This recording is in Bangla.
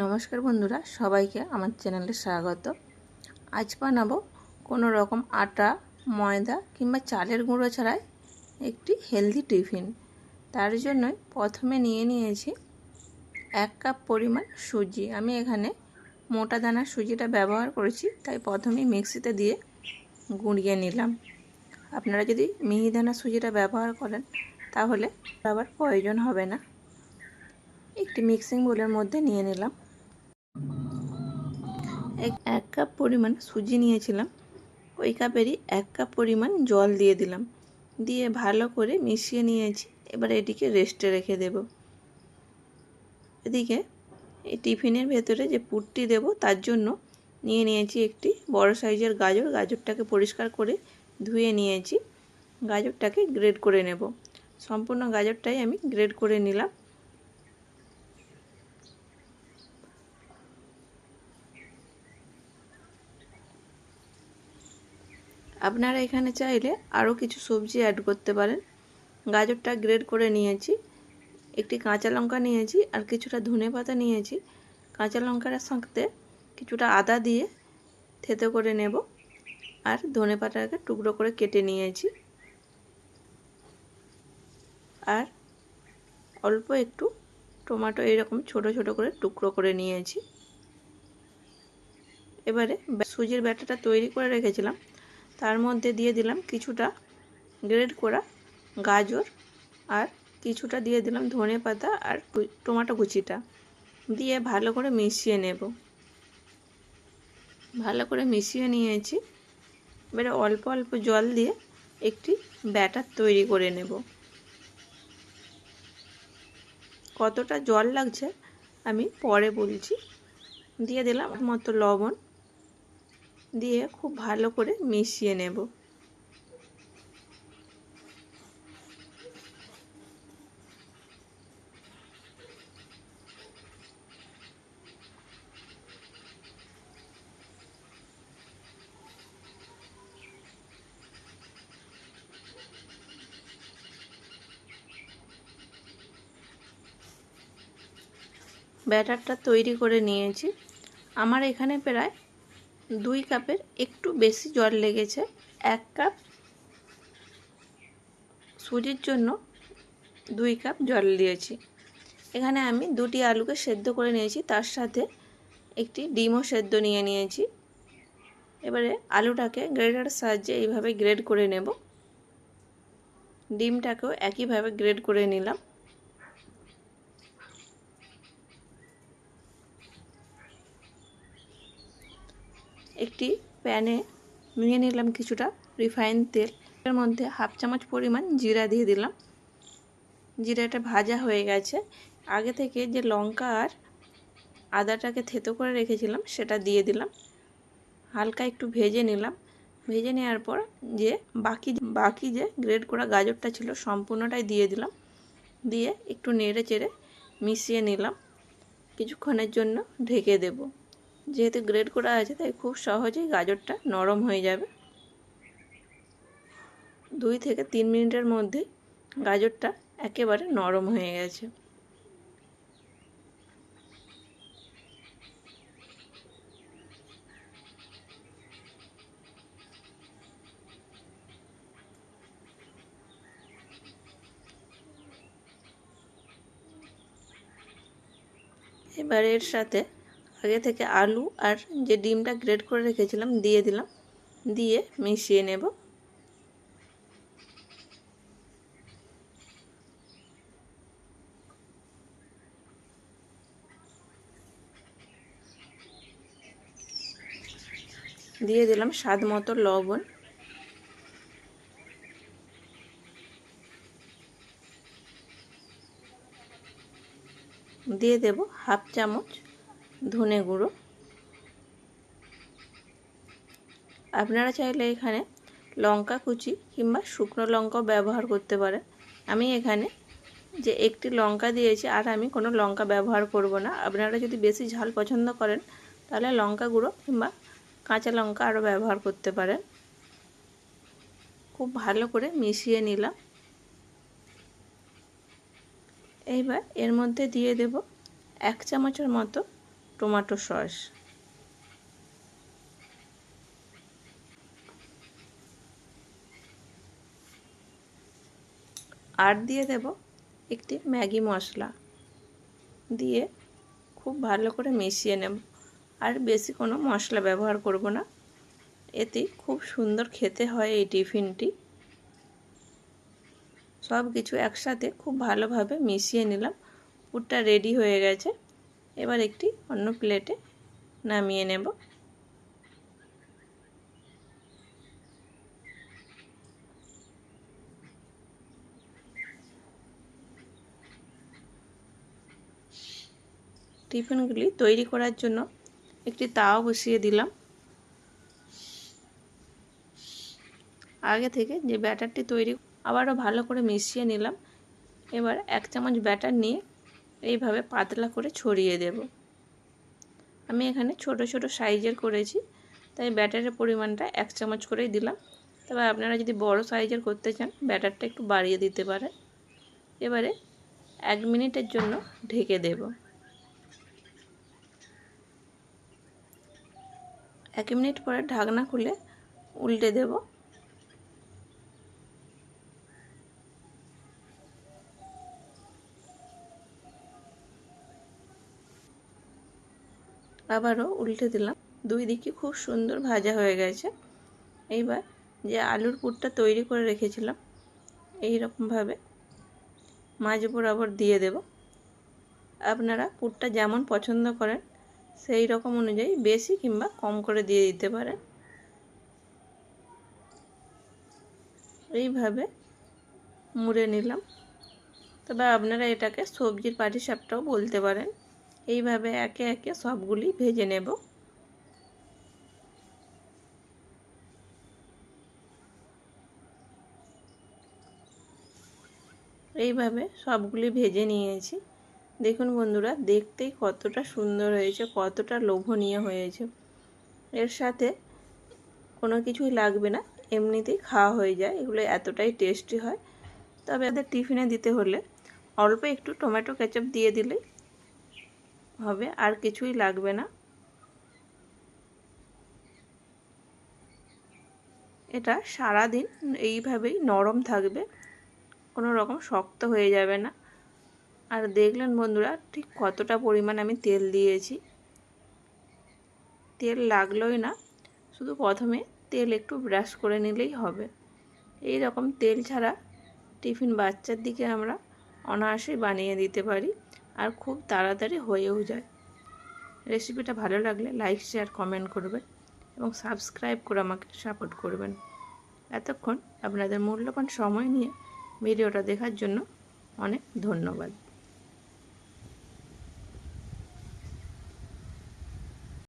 নমস্কার বন্ধুরা, সবাইকে আমার চ্যানেলে স্বাগত। আজ বানাবো কোনো রকম আটা, ময়দা কিংবা চালের গুঁড়ো ছাড়াই একটি হেলদি টিফিন। তার জন্যই প্রথমে নিয়ে নিয়েছি এক কাপ পরিমাণ সুজি। আমি এখানে মোটা দানার সুজিটা ব্যবহার করেছি, তাই প্রথমেই মিক্সিতে দিয়ে গুঁড়িয়ে নিলাম। আপনারা যদি মিহিদানা সুজিটা ব্যবহার করেন, তাহলে আবার প্রয়োজন হবে না। একটি মিক্সিং বোলের মধ্যে নিয়ে নিলাম। এক কাপ পরিমাণ সুজি নিয়েছিলাম। ওই কাপেরই এক কাপ পরিমাণ জল দিয়ে দিলাম। দিয়ে ভালো করে মিশিয়ে নিয়েছি। এবার এটিকে রেস্টে রেখে দেব। এদিকে এই টিফিনের ভেতরে যে পুরটি দেব, তার জন্য নিয়ে নিয়েছি একটি বড় সাইজের গাজর। গাজরটাকে পরিষ্কার করে ধুয়ে নিয়েছি। গাজরটাকে গ্রেড করে নেব। সম্পূর্ণ গাজরটাই আমি গ্রেড করে নিলাম। আপনারা এখানে চাইলে আরও কিছু সবজি অ্যাড করতে পারেন। গাজরটা গ্রেড করে নিয়েছি, একটি কাঁচা লঙ্কা নিয়েছি আর কিছুটা ধনে পাতা নিয়েছি। কাঁচা লঙ্কার সাথে কিছুটা আদা দিয়ে থেতো করে নেব আর ধনে পাতাকে টুকরো করে কেটে নিয়েছি। আর অল্প একটু টমেটো এরকম ছোট ছোট করে টুকরো করে নিয়েছি। এবারে সুজির ব্যাটাটা তৈরি করে রেখেছিলাম। তার মধ্যে দিয়ে দিলাম কিছুটা গ্রেড করা, গাজর, আর কিছুটা দিয়ে দিলাম ধনে পাতা আর টমাটো কুচিটা। দিয়ে ভালো করে মিশিয়ে নেব। ভালো করে মিশিয়ে নিয়েছি। এবারে অল্প অল্প জল দিয়ে একটি ব্যাটার তৈরি করে নেব। কতটা জল লাগছে আমি পরে বলছি। দিয়ে দিলাম মতো লবণ। দিয়ে খুব ভালো করে মিশিয়ে নেব। ব্যাটারটা তৈরি করে নিয়েছি। আমার এখানে প্রায় দুই কাপের একটু বেশি জল লেগেছে। এক কাপ সুজির জন্য দুই কাপ জল দিয়েছি। এখানে আমি দুটি আলুকে সেদ্ধ করে নিয়েছি। তার সাথে একটি ডিমও সেদ্ধ নিয়ে নিয়েছি। এবারে আলুটাকে গ্রেডার সাহায্যে এইভাবে গ্রেড করে নেব। ডিমটাকেও একইভাবে গ্রেড করে নিলাম। একটি প্যানে নিয়ে নিলাম কিছুটা রিফাইন তেল। এর মধ্যে হাফ চামচ পরিমাণ জিরা দিয়ে দিলাম। জিরাটা ভাজা হয়ে গেছে। আগে থেকে যে লঙ্কা আর আদাটাকে থেতো করে রেখেছিলাম, সেটা দিয়ে দিলাম। হালকা একটু ভেজে নিলাম। ভেজে নেওয়ার পর যে বাকি বাকি যে গ্রেড করা গাজরটা ছিল, সম্পূর্ণটাই দিয়ে দিলাম। দিয়ে একটু নেড়ে চেড়ে মিশিয়ে নিলাম। কিছুক্ষণের জন্য ঢেকে দেবো। যেহেতু গ্রেড করা আছে, তাই খুব সহজেই গাজরটা নরম হয়ে যাবে। দুই থেকে তিন মিনিটের মধ্যে গাজরটা একেবারে নরম হয়ে গেছে। এবার এর সাথে আগে থেকে আলু আর যে ডিমটা গ্রেড করে রেখেছিলাম দিয়ে দিলাম। দিয়ে মিশিয়ে নেব। দিয়ে দিলাম স্বাদ মতো লবণ। দিয়ে দেব হাফ চামচ। ধনে গুঁড়ো। আপনারা চাইলে এখানে লঙ্কা কুচি কিংবা শুকনো লঙ্কাও ব্যবহার করতে পারেন। আমি এখানে যে একটি লঙ্কা দিয়েছি, আর আমি কোনো লঙ্কা ব্যবহার করব না। আপনারা যদি বেশি ঝাল পছন্দ করেন, তাহলে লঙ্কা গুঁড়ো কিংবা কাঁচা লঙ্কা আরও ব্যবহার করতে পারেন। খুব ভালো করে মিশিয়ে নিলাম। এইবার এর মধ্যে দিয়ে দেব এক চামচের মতো টমেটো সস। আর দিয়ে দেব একটি ম্যাগি মশলা। দিয়ে খুব ভালো করে মিশিয়ে নেব। আর বেশি কোনো মশলা ব্যবহার করব না। এতে খুব সুন্দর খেতে হয় এই টিফিনটি। সব কিছু একসাথে খুব ভালোভাবে মিশিয়ে নিলাম। পুরটা রেডি হয়ে গেছে। এবার একটি অন্য প্লেটে নামিয়ে নেব। টিফিনগুলি তৈরি করার জন্য একটি তাওয়া বসিয়ে দিলাম। আগে থেকে যে ব্যাটারটি তৈরি, আবারও ভালো করে মিশিয়ে নিলাম। এবার এক চামচ ব্যাটার নিয়ে এইভাবে পাতলা করে ছড়িয়ে দেব। আমি এখানে ছোট ছোট সাইজের করেছি, তাই ব্যাটারের পরিমাণটা এক চামচ করেই দিলাম। তবে আপনারা যদি বড় সাইজের করতে চান, ব্যাটারটা একটু বাড়িয়ে দিতে পারে এবারে এক মিনিটের জন্য ঢেকে দেব। এক মিনিট পরে ঢাকনা খুলে উল্টে দেব। আবারও উল্টে দিলাম। দুই দিকে খুব সুন্দর ভাজা হয়ে গেছে। এইবার যে আলুর পুরটা তৈরি করে রেখেছিলাম এই রকমভাবে মাঝ বরাবর দিয়ে দেব। আপনারা পুরটা যেমন পছন্দ করেন, সেই রকম অনুযায়ী বেশি কিংবা কম করে দিয়ে দিতে পারেন। এইভাবে মুড়ে নিলাম। তবে আপনারা এটাকে সবজির পাটিসাপটাও বলতে পারেন। এইভাবে একে একে সবগুলি ভেজে নেব। এইভাবে সবগুলি ভেজে নিয়েছি। দেখুন বন্ধুরা, দেখতেই কতটা সুন্দর হয়েছে, কতটা লোভনীয় হয়েছে। এর সাথে কোনো কিছুই লাগবে না, এমনিতেই খাওয়া হয়ে যায়, এগুলো এতটাই টেস্টি হয়। তবে এদের টিফিনে দিতে হলে অল্প একটু টমেটো কেচাপ দিয়ে দিলেই হবে, আর কিছুই লাগবে না। এটা সারা দিন এইভাবেই নরম থাকবে, কোনো রকম শক্ত হয়ে যাবে না। আর দেখলেন বন্ধুরা, ঠিক কতটা পরিমাণ আমি তেল দিয়েছি। তেল লাগলোই না, শুধু প্রথমে তেল একটু ব্রাশ করে নিলেই হবে। এই রকম তেল ছাড়া টিফিন বাচ্চার দিকে আমরা অনায়াসেই বানিয়ে দিতে পারি। আর খুব তাড়াতাড়ি হয়েও যায়। রেসিপিটা ভালো লাগলে লাইক শেয়ার কমেন্ট করবেন এবং সাবস্ক্রাইব করে আমাকে সাপোর্ট করবেন। এতক্ষণ আপনাদের মূল্যবান সময় নিয়ে ভিডিওটা দেখার জন্য অনেক ধন্যবাদ।